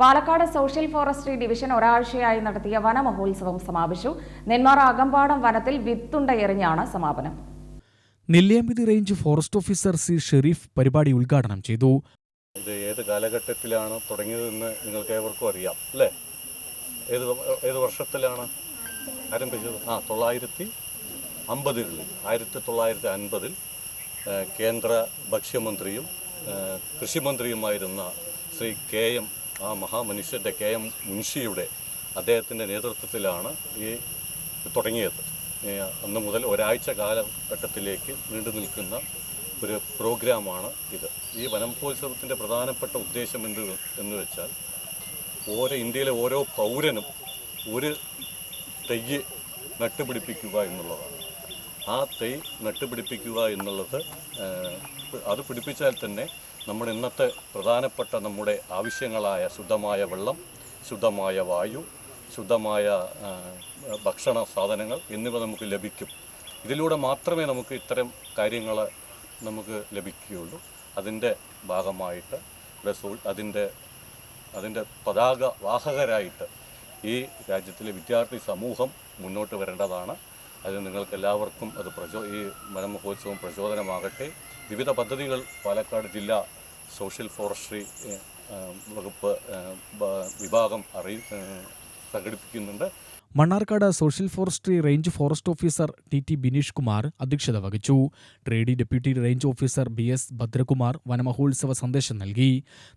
Palakkad social forestry division ഒരാഴ്ചയായി നടത്തിയ വനമഹോത്സവം സമാപിച്ചു. നെന്മാറ അകമ്പാടം വനത്തിൽ വിത്തുണ്ട എറിഞ്ഞാണ് സമാപനം. Nelliyampathy range forest officer C Sharif പരിപാടി ഉദ്ഘാടനം ചെയ്തു. ഇത് ഏത് കാലഘട്ടത്തിലാണ് തുടങ്ങിയതെന്ന് നിങ്ങൾക്ക് ഏവർക്കും അറിയാം അല്ലേ? ഏത് ഏത് വർഷത്തിലാണ് ആരംഭിച്ചത്? ആ തൊള്ളായിരത്തി അമ്പതിൽ ആയിരത്തി തൊള്ളായിരത്തി അൻപതിൽ കേന്ദ്ര ഭക്ഷ്യമന്ത്രിയും കൃഷിമന്ത്രിയുമായിരുന്ന ശ്രീ കെ എം ആ മഹാമനുഷ്യന്റെ കെ എം മുൻഷിയുടെ അദ്ദേഹത്തിന്റെ നേതൃത്വത്തിലാണ് ഈ തുടങ്ങിയത്. അന്ന് മുതൽ ഒരാഴ്ച കാലഘട്ടത്തിലേക്ക് നീണ്ടു നിൽക്കുന്ന ഒരു പ്രോഗ്രാമാണ് ഇത്. ഈ വനംഭോത്സവത്തിന്റെ പ്രധാനപ്പെട്ട ഉദ്ദേശം എന്ത് എന്ന് വെച്ചാൽ ഓരോ ഇന്ത്യയിലെ ഓരോ പൗരനും ഒരു തെയ്യ് നട്ടുപിടിപ്പിക്കുക എന്നുള്ളതാണ്. ആ തൈ നട്ടുപിടിപ്പിക്കുക എന്നുള്ളത് അത് പിടിപ്പിച്ചാൽ തന്നെ നമ്മുടെ ഇന്നത്തെ പ്രധാനപ്പെട്ട നമ്മുടെ ആവശ്യങ്ങളായ ശുദ്ധമായ വെള്ളം ശുദ്ധമായ വായു ശുദ്ധമായ ഭക്ഷണ സാധനങ്ങൾ എന്നിവ നമുക്ക് ലഭിക്കും. ഇതിലൂടെ മാത്രമേ നമുക്ക് ഇത്തരം കാര്യങ്ങൾ നമുക്ക് ലഭിക്കുകയുള്ളൂ. അതിന്റെ ഭാഗമായിട്ട് ഇവിടെ സോ- അതിന്റെ അതിന്റെ പതാക വാഹകരായിട്ട് ഈ രാജ്യത്തിലെ വിദ്യാർത്ഥി സമൂഹം മുന്നോട്ട് വരേണ്ടതാണ്. അതിന് നിങ്ങൾക്ക് എല്ലാവർക്കും അത് പ്രചോ ഈ വനമഹോത്സവം പ്രചോദനമാകട്ടെ. വിവിധ പദ്ധതികൾ പാലക്കാട് ജില്ലാ സോഷ്യൽ ഫോറസ്ട്രി വകുപ്പ് വിഭാഗം അറിയി സംഘടിപ്പിക്കുന്നുണ്ട്. Mannarkkad social forestry range forest officer T T Bineesh Kumar അധ്യക്ഷത വഹിച്ചു. ട്രേഡി deputy range officer B S Bhadrakumar വനമഹോത്സവ സന്ദേശം നൽകി.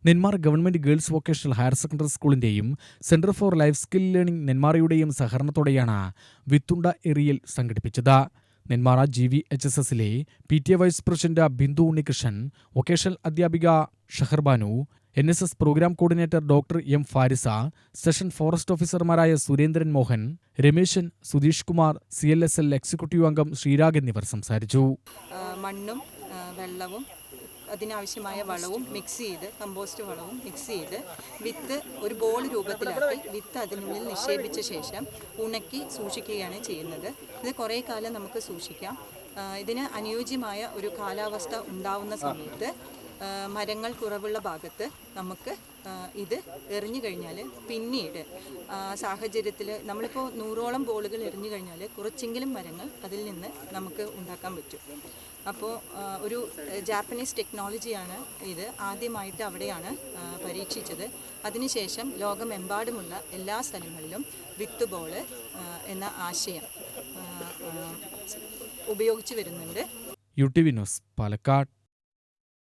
Nenmara government girls vocational higher secondary സ്കൂളിന്റെയും centre for life skill learning നെന്മാറയുടെയും സഹകരണത്തോടെയാണ് വിത്തുണ്ട എറിയൽ സംഘടിപ്പിച്ചത്. Nenmara G V H S എസിലെ P T A vice president Bindu Unnikrishnan vocational അധ്യാപിക Shaharbanu N S S programme coordinator doctor M Farisa section forest ഓഫീസർമാരായ Surendran Mohan Rameshan Sudheesh Kumar C L S L executive അംഗം ശ്രീരാഗ് എന്നിവർ സംസാരിച്ചു. മണ്ണും വെള്ളവും അതിനാവശ്യമായ വളവും മിക്സ് ചെയ്ത് കമ്പോസ്റ്റ് വളവും മിക്സ് ചെയ്ത് വിത്ത് ഒരു ബോൾ രൂപത്തിലാക്കി വിത്ത് അതിനുള്ളിൽ നിക്ഷേപിച്ച ശേഷം ഉണക്കി സൂക്ഷിക്കുകയാണ് ചെയ്യുന്നത്. ഇത് കുറേ കാലം നമുക്ക് സൂക്ഷിക്കാം. ഇതിന് അനുയോജ്യമായ ഒരു കാലാവസ്ഥ ഉണ്ടാവുന്ന സമയത്ത് മരങ്ങൾ കുറവുള്ള ഭാഗത്ത് നമുക്ക് ഇത് എറിഞ്ഞു കഴിഞ്ഞാൽ പിന്നീട് സാഹചര്യത്തിൽ നമ്മളിപ്പോൾ നൂറോളം ബോളുകൾ എറിഞ്ഞു കഴിഞ്ഞാൽ കുറച്ചെങ്കിലും മരങ്ങൾ അതിൽ നിന്ന് നമുക്ക് ഉണ്ടാക്കാൻ പറ്റും. അപ്പോൾ ഒരു ജാപ്പനീസ് ടെക്നോളജിയാണ് ഇത് ആദ്യമായിട്ട് അവിടെയാണ് പരീക്ഷിച്ചത്. അതിനുശേഷം ലോകമെമ്പാടുമുള്ള എല്ലാ സ്ഥലങ്ങളിലും വിത്ത് ബോൾ എന്ന ആശയം ഉപയോഗിച്ച് വരുന്നുണ്ട്. U T Vinos Palakkad.